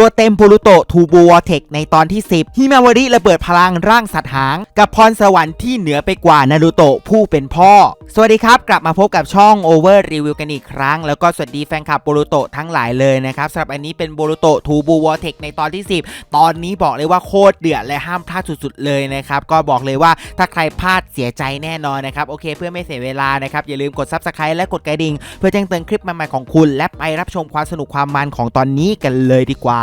ตัวเต็มโบรูโตทูบูวอเทคในตอนที่ 10 ฮิมาวาริระเบิดพลังร่างสัตว์หาง กับพรสวรรค์ที่เหนือไปกว่านารูโตะผู้เป็นพ่อ สวัสดีครับกลับมาพบกับช่อง Over Review กันอีกครั้ง แล้วก็สวัสดีแฟนคลับโบรูโตะทั้งหลายเลยนะครับสำหรับอันนี้เป็นโบรูโตะทูบูวอเทคในตอนที่ 10 ตอนนี้บอกเลยว่าโคตรเดือดและห้ามพลาดสุดๆเลยนะครับก็บอกเลยว่าถ้าใครพลาดเสียใจแน่นอนนะครับโอเค เพื่อไม่เสียเวลานะครับอย่าลืมกด Subscribe และกดกระดิ่งเพื่อแจ้งเตือนคลิปใหม่ๆของคุณ และไปรับชมความสนุกความมันของตอนนี้กันเลยดีกว่า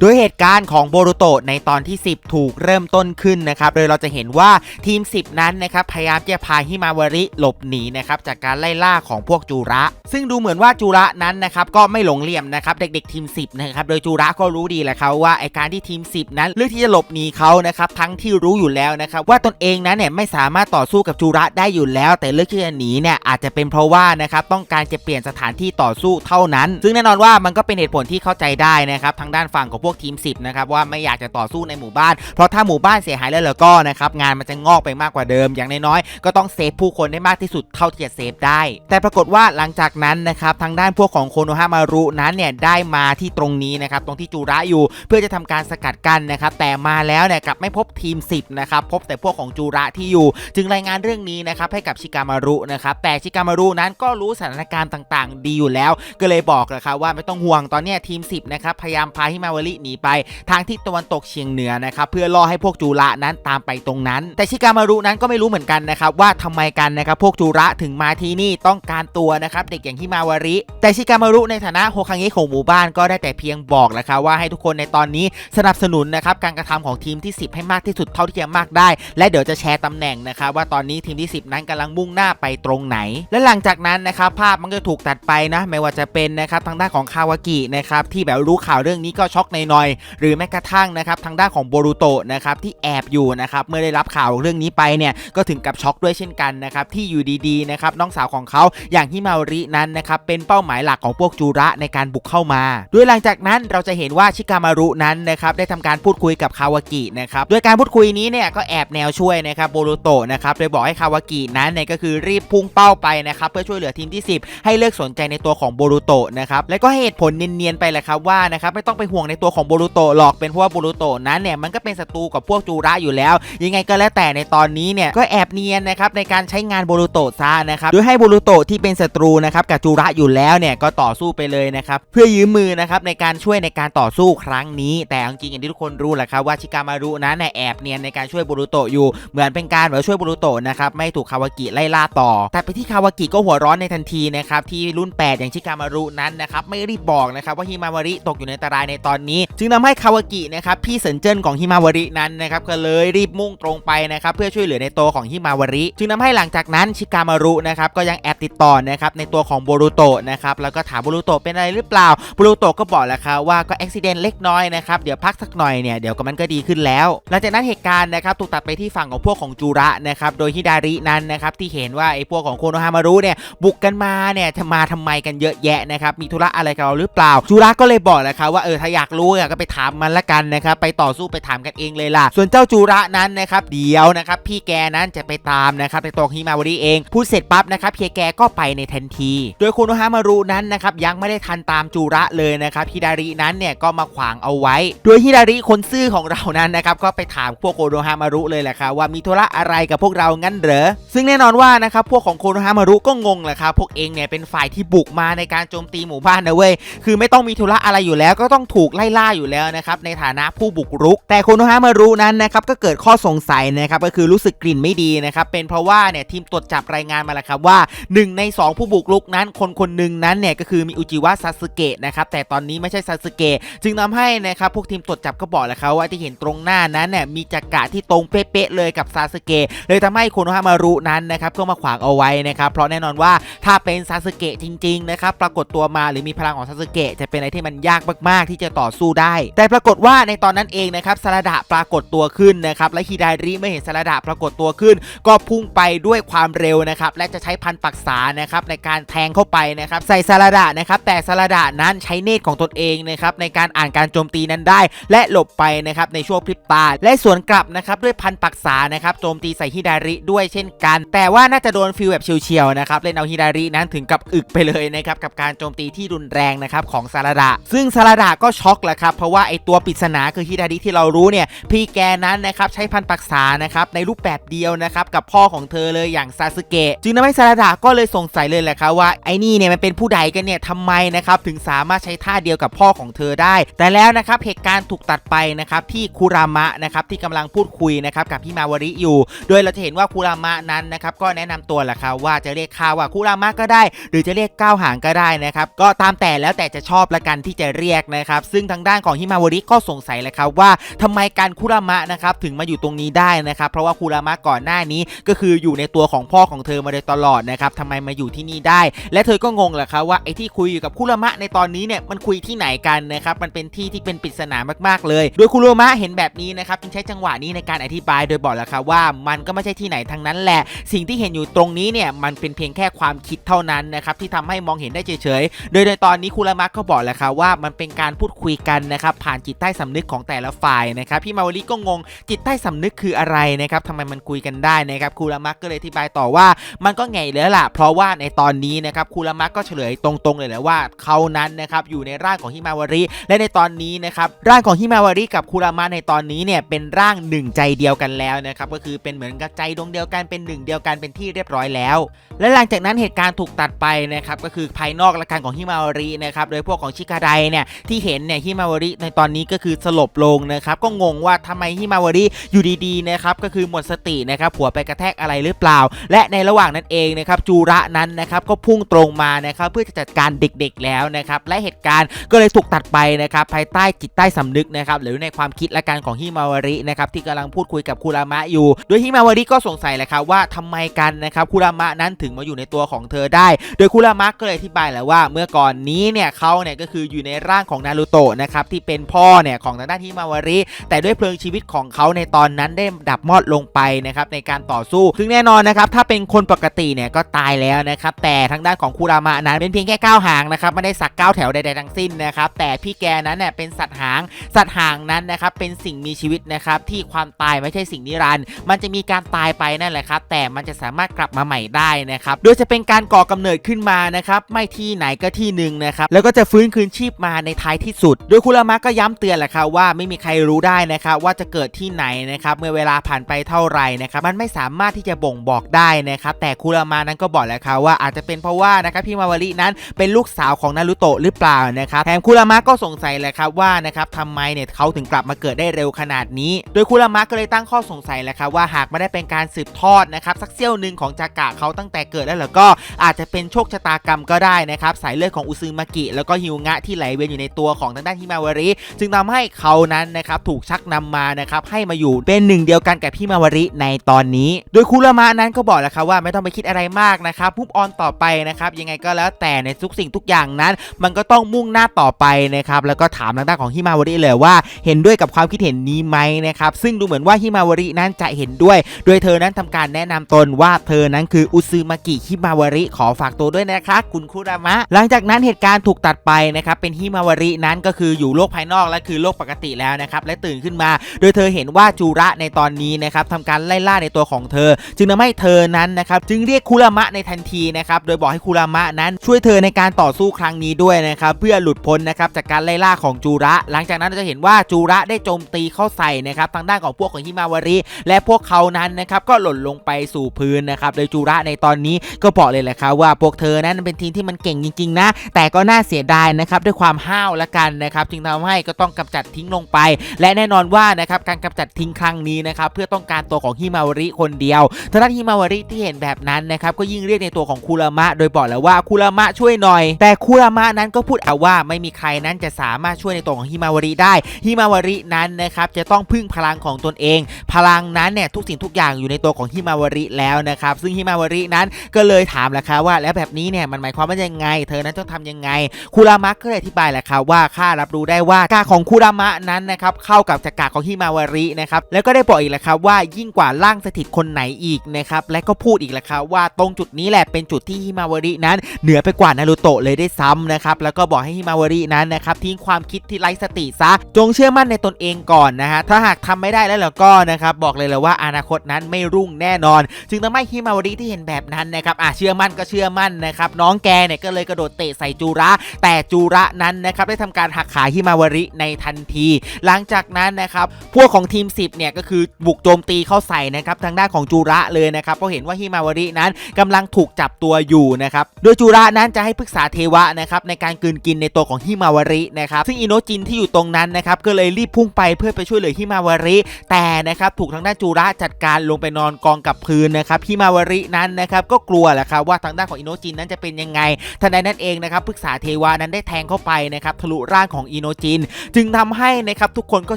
โดยเหตุการณ์ของโบรูโตะในตอนที่ 10 ถูกเริ่มต้นขึ้นนะครับ โดยเราจะเห็นว่าทีม 10 นั้นนะครับพยายามจะพาฮิมาวาริหลบหนีนะครับจากการไล่ล่าของพวกจูระ ซึ่งดูเหมือนว่าจูระนั้นนะครับก็ไม่หลงเหลี่ยมนะครับเด็กๆทีม 10 นะครับ โดยจูระก็รู้ดีแหละครับว่าไอการที่ทีม 10 นั้นเลือกที่จะหลบหนีเขานะครับทั้งที่รู้อยู่แล้วนะครับว่าตนเองนั้นเนี่ยไม่สามารถต่อสู้กับจูระได้อยู่แล้ว แต่เลือกที่จะหนีเนี่ยอาจจะเป็นเพราะว่านะครับต้องการจะเปลี่ยนสถานที่ต่อสู้เท่านั้น ซึ่งแน่นอนว่ามันก็เป็นเหตุผลที่เข้าใจได้นะครับทางด้านฝั่งของวกทีม 10 นะครับ ว่าไม่อยากจะต่อสู้ในหมู่บ้าน เพราะถ้าหมู่บ้านเสียหายแล้วแล้วก็นะครับงานมันจะงอกไปมากกว่าเดิม อย่างน้อยๆก็ต้องเซฟผู้คนได้มากที่สุดเท่าที่จะเซฟได้ แต่ปรากฏว่าหลังจากนั้นนะครับทางด้านพวกของโคโนฮามารุนั้นเนี่ยได้มาที่ตรงนี้นะครับตรงที่จูระอยู่เพื่อจะทำการสกัดกั้นนะครับแต่มาแล้วเนี่ยกลับไม่พบทีม 10 นะครับพบแต่พวกของจูระที่อยู่ จึงรายงานเรื่องนี้นะครับให้กับชิกามารุนะครับแต่ชิกามารุนั้นก็รู้สถานการณ์ต่างๆ ดีอยู่แล้ว ก็เลยบอกนะครับว่าไม่ต้องห่วงตอนนี้ทีม 10 นะครับพยายามพาฮิมาวาริหนีไปทางทิศตะวันตกเฉียงเหนือนะครับเพื่อล่อให้พวกจูระนั้นตามไปตรงนั้น แต่ชิกามารุนั้นก็ไม่รู้เหมือนกันนะครับว่าทำไมกันนะครับพวกจูระถึงมาที่นี่ต้องการตัวนะครับเด็กอย่างฮิมาวาริ แต่ชิกามารุในฐานะโฮคังเงะของหมู่บ้านก็ได้แต่เพียงบอกแหละครับว่าให้ทุกคนในตอนนี้สนับสนุนนะครับการกระทำของทีมที่ 10 ให้มากที่สุดเท่าที่จะมากได้ และเดี๋ยวจะแชร์ตำแหน่งนะครับว่าตอนนี้ทีมที่ 10 นั้นกำลังมุ่งหน้าไปตรงไหน และหลังจากนั้นนะครับภาพมันก็ถูกตัดไปนะไม่ว่าจะเป็นนะครับทางด้านของคาวากินะครับที่แบบรู้ข่าวเรื่องนี้ก็ช็อกหน่อยๆ หรือแม้กระทั่งนะครับทางด้านของโบรูโตะนะครับที่แอบอยู่นะครับเมื่อได้รับข่าวเรื่องนี้ไปเนี่ยก็ถึงกับช็อกด้วยเช่นกันนะครับที่อยู่ดีๆนะครับน้องสาวของเขาอย่างฮิมารินั้นนะครับเป็นเป้าหมายหลักของพวกจูระในการบุกเข้ามาโดยหลังจากนั้นเราจะเห็นว่าชิกามารุนั้นนะครับได้ทำการพูดคุยกับคาวากินะครับโดยการพูดคุยนี้เนี่ยก็แอบแนวช่วยนะครับโบรูโตะนะครับโดยบอกให้คาวากินั้นเนี่ยก็คือรีบพุ่งเป้าไปนะครับเพื่อช่วยเหลือทีมที่ 10 ให้เลิกสนใจในตัวของโบรูโตะนะครับและก็ให้เหตุผลเนียนๆไปแหละครับว่านะครับไม่ต้องไปห่วงในตัวของโบรูโตหรอกเป็นเพราะว่าโบรูโตนั้นเนี่ยมันก็เป็นศัตรูกับพวกจูระอยู่แล้ว ยังไงก็แล้วแต่ในตอนนี้เนี่ยก็แอบเนียนนะครับในการใช้งานโบรูโตซะนะครับโดยให้โบรูโตที่เป็นศัตรูนะครับกับจูระอยู่แล้วเนี่ยก็ต่อสู้ไปเลยนะครับเพื่อยืมมือนะครับในการช่วยในการต่อสู้ครั้งนี้ แต่จริงอย่างที่ทุกคนรู้แหละครับว่าชิกามารุนั้นแอบเนียนในการช่วยโบรูโตอยู่เหมือนเป็นการแบบช่วยโบรูโตนะครับไม่ถูกคาวากิไล่ล่าต่อ แต่ไปที่คาวากิก็หัวร้อนในทันทีนะครับที่รุ่น 8 อย่างชิกามารุนั้นนะครับไม่รีบบอกนะครับว่าฮิมาวาริตกอยู่ในอันตรายในตอนนี้จึงทำให้คาวากินะครับพี่เซินเจิ้นของฮิมาวารินั้นนะครับก็เลยรีบมุ่งตรงไปนะครับเพื่อช่วยเหลือในตัวของฮิมาวาริ จึงทำให้หลังจากนั้นชิกามารุนะครับก็ยังแอบติดต่อนะครับในตัวของโบรูโตะนะครับแล้วก็ถามโบรูโตะเป็นอะไรหรือเปล่าโบรูโตะก็บอกแล้วครับว่าก็อุบิเหตุเล็กน้อยนะครับเดี๋ยวพักสักหน่อยเนี่ยเดี๋ยวก็มันก็ดีขึ้นแล้วหลังจากนั้นเหตุการณ์นะครับถูกตัดไปที่ฝั่งของพวกของจูระนะครับโดยฮิดารินั้นนะครับที่เห็นว่าไอ้พวกของโคโนฮามารุเนี่ยบุกกันมาเนี่ยจะมาทำไมกันเยอะแยะนะครับมีธุระอะไรกับเราหรือเปล่าจูระก็เลยบอกแหละครับว่าเออถ้าอยากรูเนี่ยก็ไปถามมันละกันนะครับไปต่อสู้ไปถามกันเองเลยล่ะ ส่วนเจ้าจูระนั้นนะครับเดี๋ยวนะครับพี่แกนั้นจะไปตามนะครับในตัวของฮิมาวาริเองพูดเสร็จปั๊บนะครับเพียแกก็ไปในทันที โดยโคโนฮามารุนั้นนะครับยังไม่ได้ทันตามจูระเลยนะครับฮิดารินั้นเนี่ยก็มาขวางเอาไว้ โดยฮิดาริคนซื่อของเรานั้นนะครับก็ไปถามพวกโคโนฮามารุเลยแหละครับว่ามีธุระอะไรกับพวกเรางั้นเหรอซึ่งแน่นอนว่านะครับพวกของโคโนฮามารุก็งงแหละครับพวกเองเนี่ยเป็นฝ่ายที่บุกมาในการโจมตีหมู่บ้านนะเว้ยคือไม่ต้องมีธุระอะไรอยู่แล้วก็ต้องถูกไล่ล่าอยู่แล้วนะครับในฐานะผู้บุกรุก แต่โคโนฮามารุนั้นนะครับก็เกิดข้อสงสัยนะครับก็คือรู้สึกกลิ่นไม่ดีนะครับเป็นเพราะว่าเนี่ยทีมตรวจจับรายงานมาแล้วครับว่าหนึ่งในสองผู้บุกรุกนั้นคนคนหนึ่งนั้นเนี่ยก็คือมีอุจิวะซาสึเกะนะครับแต่ตอนนี้ไม่ใช่ซาสึเกะจึงทำให้นะครับพวกทีมตรวจจับก็บอกแล้วครับว่าที่เห็นตรงหน้านั้นเนี่ยมีจักระที่ตรงเป๊ะๆเลยกับซาสึเกะเลยทำให้โคโนฮามารุนั้นนะครับก็มาขวางเอาไว้นะครับเพราะแน่นอนว่าถ้าเป็นซาสึเกะจริงๆนะครับปรากฏตัวมาหรือมีพลังของซาสึเกะจะเป็นอะไรที่มันยากมากๆ ที่จะต่อสู้ได้ แต่ปรากฏว่าในตอนนั้นเองนะครับซาราดะปรากฏตัวขึ้นนะครับและฮิดาริเมื่อเห็นซาราดะปรากฏตัวขึ้น ก็พุ่งไปด้วยความเร็วนะครับและจะใช้พันปักษานะครับในการแทงเข้าไปนะครับใส่ซาราดะนะครับแต่ซาราดะนั้นใช้เนตรของตนเองนะครับในการอ่านการโจมตีนั้นได้ และหลบไปนะครับในช่วงพริบตาและสวนกลับนะครับด้วยพันปักษานะครับโจมตีใส่ฮิดาริด้วยเช่นกัน แต่ว่าน่าจะโดนฟิลแบบเฉียวๆนะครับเล่นเอาฮิดารินั้นถึงกับอึกไปเลยนะครับกับการโจมตีที่รุนแรงนะครับของซาราดะซึ่งซาราดะก็ช็อกแหละละครับเพราะว่าไอตัวปริศนาคือฮิดาริที่เรารู้เนี่ยพี่แกนั้นนะครับใช้พันปักษานะครับในรูปแบบเดียวนะครับกับพ่อของเธอเลยอย่างซาสึเกะจึงทำให้ซาราดะก็เลยสงสัยเลยแหละครับว่าไอนี่เนี่ยมันเป็นผู้ใดกันเนี่ยทำไมนะครับถึงสามารถใช้ท่าเดียวกับพ่อของเธอได้ แต่แล้วนะครับเหตุการณ์ถูกตัดไปนะครับที่คุรามะนะครับที่กำลังพูดคุยนะครับกับพี่มาวริอยู่ โดยเราจะเห็นว่าคุรามะนั้นนะครับก็แนะนำตัวแหละครับว่าจะเรียกข้าว่าคุรามะก็ได้ หรือจะเรียกก้าวหางก็ได้นะครับก็ตามแต่แล้วแต่จะชอบละกันที่จะเรียกนะครับซึ่งทางด้านของฮิมาวริก็สงสัยแหละครับว่าทำไมการคุรามะนะครับถึงมาอยู่ตรงนี้ได้นะครับ เพราะว่าคุรามะก่อนหน้านี้ก็คืออยู่ในตัวของพ่อของเธอมาโดยตลอดนะครับทำไมมาอยู่ที่นี่ได้ และเธอก็งงแหละครับว่าไอ้ที่คุยอยู่กับคุรามะในตอนนี้เนี่ยมันคุยที่ไหนกันนะครับมันเป็นที่ที่เป็นปริศนามากๆ เลย โดยคุรามะเห็นแบบนี้นะครับจึงใช้จังหวะนี้ในการอธิบายโดยบอกแหละครับว่ามันก็ไม่ใช่ที่ไหนทั้งนั้นแหละ สิ่งที่เห็นอยู่ตรงนี้เนี่ยมันเป็นเพียงแค่ความคิดเท่านั้นนะครับที่ทำให้มองเห็นได้เฉยๆ โดยในตอนนี้คุรามะก็บอกแหละครับว่ามันเป็นการพูดคุยกันนะครับผ่านจิตใต้สำนึกของแต่ละฝ่ายนะครับพี่มาวริก็งงจิตใต้สำนึกคืออะไรนะครับทำไมมันคุยกันได้นะครับคุรามะก็เลยอธิบายต่อว่ามันก็ไงแล้วล่ะ เพราะว่าในตอนนี้นะครับคุรามะก็เฉลยตรงๆเลยแหละว่าเขานั้นนะครับอยู่ในร่างของฮิมาวาริและในตอนนี้นะครับร่างของฮิมาวาริกับคุรามะในตอนนี้เนี่ยเป็นร่างหนึ่งใจเดียวกันแล้วนะครับก็คือเป็นเหมือนกับใจดวงเดียวกันเป็นหนึ่งเดียวกันเป็นที่เรียบร้อยแล้ว และหลังจากนั้นเหตุการณ์ถูกตัดไปนะครับก็คือภายนอกละกันของฮิมาวารินะครับโดยพวกของชิคาไดเนี่ยที่เห็นเนี่ยฮิมาวริในตอนนี้ก็คือสลบลงนะครับก็งงว่าทำไมฮิมาวาริอยู่ดีๆนะครับก็คือหมดสตินะครับผัวไปกระแทกอะไรหรือเปล่า และในระหว่างนั้นเองนะครับจูระนั้นนะครับก็พุ่งตรงมานะครับเพื่อจะจัดการเด็กๆแล้วนะครับและเหตุการณ์ก็เลยถูกตัดไปนะครับภายใต้จิตใต้สำนึกนะครับหรือในความคิดและกันของฮิมาวารินะครับที่กำลังพูดคุยกับคุรามะอยู่ โดยฮิมาวาริก็สงสัยแหละครับว่าทำไมกันนะครับคุรามะนั้นถึงมาอยู่ในตัวของเธอได้ โดยคุรามะก็เลยอธิบายแหละว่า เมื่อก่อนนี้เนี่ยเขาเนี่ยก็คืออยู่ในร่างของนารูโตะนะครับที่เป็นพ่อเนี่ยของทางด้านฮิมาวาริ แต่ด้วยเพลิงชีวิตของเขาในตอนนั้นได้ดับมอดลงไปนะครับในการต่อสู้ซึ่งแน่นอนนะครับถ้าเป็นคนปกติเนี่ยก็ตายแล้วนะครับแต่ทางด้านของคุรามะนั้นเป็นเพียงแค่ก้าวหางนะครับไม่ได้สักก้าวแถวใดๆทั้งสิ้นนะครับแต่พี่แกนั้นเนี่ยเป็นสัตว์หาง สัตว์หางนั้นนะครับเป็นสิ่งมีชีวิตนะครับที่ความตายไม่ใช่สิ่งนิรันดร์มันจะมีการตายไปนั่นแหละครับแต่มันจะสามารถกลับมาใหม่ได้นะครับโดยจะเป็นการก่อกำเนิดขึ้นมานะครับไม่ที่ไหนก็ที่หนึ่งนะครับแล้วก็จะฟื้นคืนชีพมาในท้ายที่สุดโดยคุรามะก็ย้ำเตือนแหละครับว่าไม่มีใครรู้ได้นะครับว่าจะเกิดที่ไหนนะครับเมื่อเวลาผ่านไปเท่าไหร่นะครับมันไม่สามารถที่จะบ่งบอกได้นะครับแต่คุรามะนั้นก็บอกแล้วครับว่าอาจจะเป็นเพราะว่านะครับพี่มาวารินั้นเป็นลูกสาวของนารุโตะหรือเปล่านะครับแถมคุรามะก็สงสัยแหละครับว่านะครับทำไมเนี่ยเขาถึงกลับมาเกิดได้เร็วขนาดนี้ โดยคุรามะก็เลยตั้งข้อสงสัยแหละครับว่าหากไม่ได้เป็นการสืบทอดนะครับสักเสี้ยวหนึ่งของจากะเขาตั้งแต่เกิดแล้วแล้วก็อาจจะเป็นโชคชะตากรรมก็ได้นะครับสายเลือดของอุซึมากิแล้วก็ฮิวงะที่ไหลเวียนอยู่ในตัวของทางด้านฮิมาวาริ จึงทำให้เขานั้นนะครับถูกชักนำมานะครับให้มาอยู่เป็นหนึ่งเดียวกันกับพี่มาวาริในตอนนี้ โดยคุรามะนั้นก็บอกแล้วครับว่าไม่ต้องไปคิดอะไรมากนะครับพุบออนต่อไปนะครับยังไงก็แล้วแต่ในทุกสิ่งทุกอย่างนั้น มันก็ต้องมุ่งหน้าต่อไปนะครับแล้วก็ถามทางด้านของฮิมาวาริเลยว่า เห็นด้วยกับความคิดเห็นนี้ไหมนะครับซึ่งดูเหมือนว่าฮิมาวารินั้นจะเห็นด้วย โดยเธอนั้นทำการแนะนำตนว่าเธอนั้นคืออุซึมากิฮิมาวาริขอฝากตัวด้วยนะคะคุณคุรามะ หลังจากนั้นเหตุการณ์ถูกตัดไปนะครับเป็นฮิมาวารินั้นก็คืออยู่โลกภายนอกและคือโลกปกติแล้วนะครับและตื่นขึ้นมา โดยเธอเห็นว่าจูระในตอนนี้นะครับทำการไล่ล่าในตัวของเธอ จึงทำให้เธอนั้นนะครับจึงเรียกคุรามะในทันทีนะครับโดยบอกให้คุรามะนั้นช่วยเธอในการต่อสู้ครั้งนี้ด้วยนะครับเพื่อหลุดพ้นนะครับจากการไล่ล่าของจูระ หลังจากนั้นเราจะเห็นว่าจูระได้โจมตีเข้าใส่นะครับทางด้านของพวกของฮิมาวาริและพวกเขานั้นนะครับก็หล่นลงไปสู่พื้นนะครับโดยจูระในตอนนี้ก็บอกเลยแหละครับว่าพวกเธอนั้นเป็นทีมที่มันเก่งจริงๆนะแต่ก็น่าเสียดายนะครับด้วยความห้าวละกันนะครับจึงทำให้ก็ต้องกำจัดทิ้งลงไป และแน่นอนว่านะครับการกำจัดทิ้งครั้งนี้นะครับเพื่อต้องการตัวของฮิมาวาริคนเดียวทางด้านฮิมาวาริที่เห็นแบบนั้นนะครับก็ยิ่งเรียกในตัวของคุรามะ โดยบอกแล้วว่าคุรามะช่วยหน่อย แต่คุรามะนั้นก็พูดเอาว่าไม่มีใครนั้นจะสามารถช่วยในตัวของฮิมาวาริได้ฮิมาวารินั้นนะครับจะต้องพึ่งพลังของตนเอง พลังนั้นเนี่ยทุกสิ่งทุกอย่างอยู่ในตัวของฮิมาวาริแล้วนะครับซึ่งฮิมาวารินั้นก็เลยถามแหละครับว่า แล้วแบบนี้เนี่ยมันหมายความว่ายังไง เธอนั้นต้องทำยังไงคุรามะก็เลยอธิบายแหละครับว่าข้ารับรู้ได้ว่ากาของคุรามะนั้นนะครับเข้ากับจักรของฮิมาวารินะครับแล้วก็ได้บอกอีกแหละครับว่ายิ่งกว่าร่างสถิตคนไหนอีกนะครับและก็พูดอีกแหละครับว่าตรงจุดนี้แหละเป็นจุดที่ฮิมาวารินั้น เหนือไปกว่านารูโตะเลยได้ซ้ำนะครับแล้วก็บอกให้ฮิมาวารินั้นนะครับทิ้งความคิดที่ไร้สติซะจงเชื่อมั่นในตนเองก่อนนะฮะถ้าหากทำไม่ได้แล้วแล้วก็นะครับบอกเลยเลยว่าอนาคตนั้นไม่รุ่งแน่นอน จึงทำให้ฮิมาวาริที่เห็นแบบนั้นนะครับอะเชื่อมั่นก็เชื่อมั่นนะครับน้องแกเนี่ยก็เลยกระโดดเตะใส่จูระ แต่จูระนั้นนะครับได้ทำการหักขาฮิมาวาริในทันที หลังจากนั้นนะครับพวกของทีม 10เนี่ยก็คือบุกโจมตีเข้าใส่นะครับทางด้านของจูระเลยนะครับเพราะเห็นว่าฮิมาวารินั้นกำลังถูกจับตัวอยู่นะครับโดยจูระนั้นจะให้ปรึกษาเทวะนะครับในการกืนกินในตัวของฮิมาวารินะครับซึ่งอิโนจินที่อยู่ตรงนั้นนะครับก็เลยรีบพุ่งไปเพื่อไปช่วยเหลือฮิมาวาริ แต่นะครับถูกทางด้านจูระจัดการลงไปนอนกองกับพื้นนะครับฮิมาวารินั้นนะครับก็กลัวแหละครับว่าทางด้านของอิโนจินนั้นจะเป็นยังไงทันใดนั้นเองนะครับปรึกษาเทวะนั้นได้แทงเข้าไปนะครับทะลุร่างของอิโนจิน จึงทำให้นะครับทุกคนก็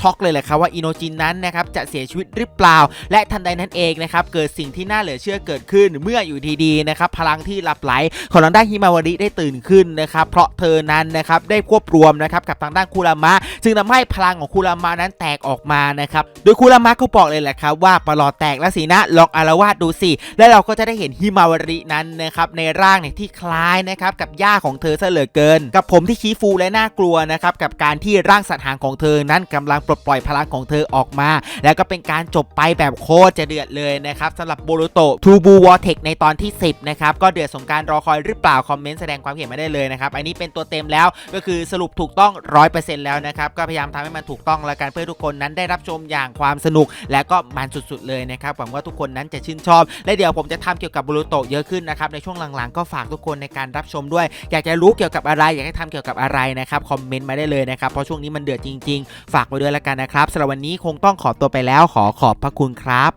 ช็อกเลยแหละครับว่าอิโนจินนั้นนะครับจะเสียชีวิตหรือเปล่า และทันใดนั้นเองนะครับเกิดสิ่งที่น่าเหลือเชื่อเกิดขึ้น เมื่ออยู่ดีๆนะครับพลังที่หลับไหลของทางด้านฮิมาวาริได้ตื่นขึ้นนะครับเพราะเธอนั้นนะครับได้ควบรวมนะครับกับทางด้านคูรามะ จึงทำให้พลังของคูรามะนั้นแตกออกมานะครับโดยคูรามะก็บอกเลยแหละครับว่าปลอดแตกแล้วสินะลองอารวาสดูสิและเราก็จะได้เห็นฮิมาวารินั้นนะครับในร่างเนี่ยที่คล้ายนะครับกับย่าของเธอเหลือเกิน กับผมที่ชี้ฟูและน่ากลัวนะครับกับการที่ร่างสัตว์หางของเธอนั้นกำลังปลดปล่อยพลังของเธอออกมา แล้วก็เป็นการจบไปแบบโคตรจะเดือดเลยนะครับสำหรับโบโรโตทูบูวอเทคในตอนที่ 10 นะครับ ก็เดือดสมการรอคอยหรือเปล่า คอมเมนต์แสดงความเห็นมาได้เลยนะครับ อันนี้เป็นตัวเต็มแล้วก็คือสรุปถูกต้อง 100%แล้วนะครับ ก็พยายามทำให้มันถูกต้องแล้วกันเพื่อทุกคนนั้นได้รับชมอย่างความสนุก และก็มันสุดๆเลยนะครับหวังว่าทุกคนนั้นจะชื่นชอบ และเดี๋ยวผมจะทำเกี่ยวกับโบโรโตเยอะขึ้นนะครับในช่วงหลังๆ ก็ฝากทุกคนในการรับชมด้วย อยากจะรู้เกี่ยวกับอะไร อยากให้ทำเกี่ยวกับอะไรนะครับคอมเมนต์มาได้เลยนะครับ เพราะช่วงนี้มันเดือดจริง ๆ ฝากไว้ด้วยละกันนะครับสำหรับวันนี้คงต้องขอตัวไปแล้วขอขอบพระคุณครับ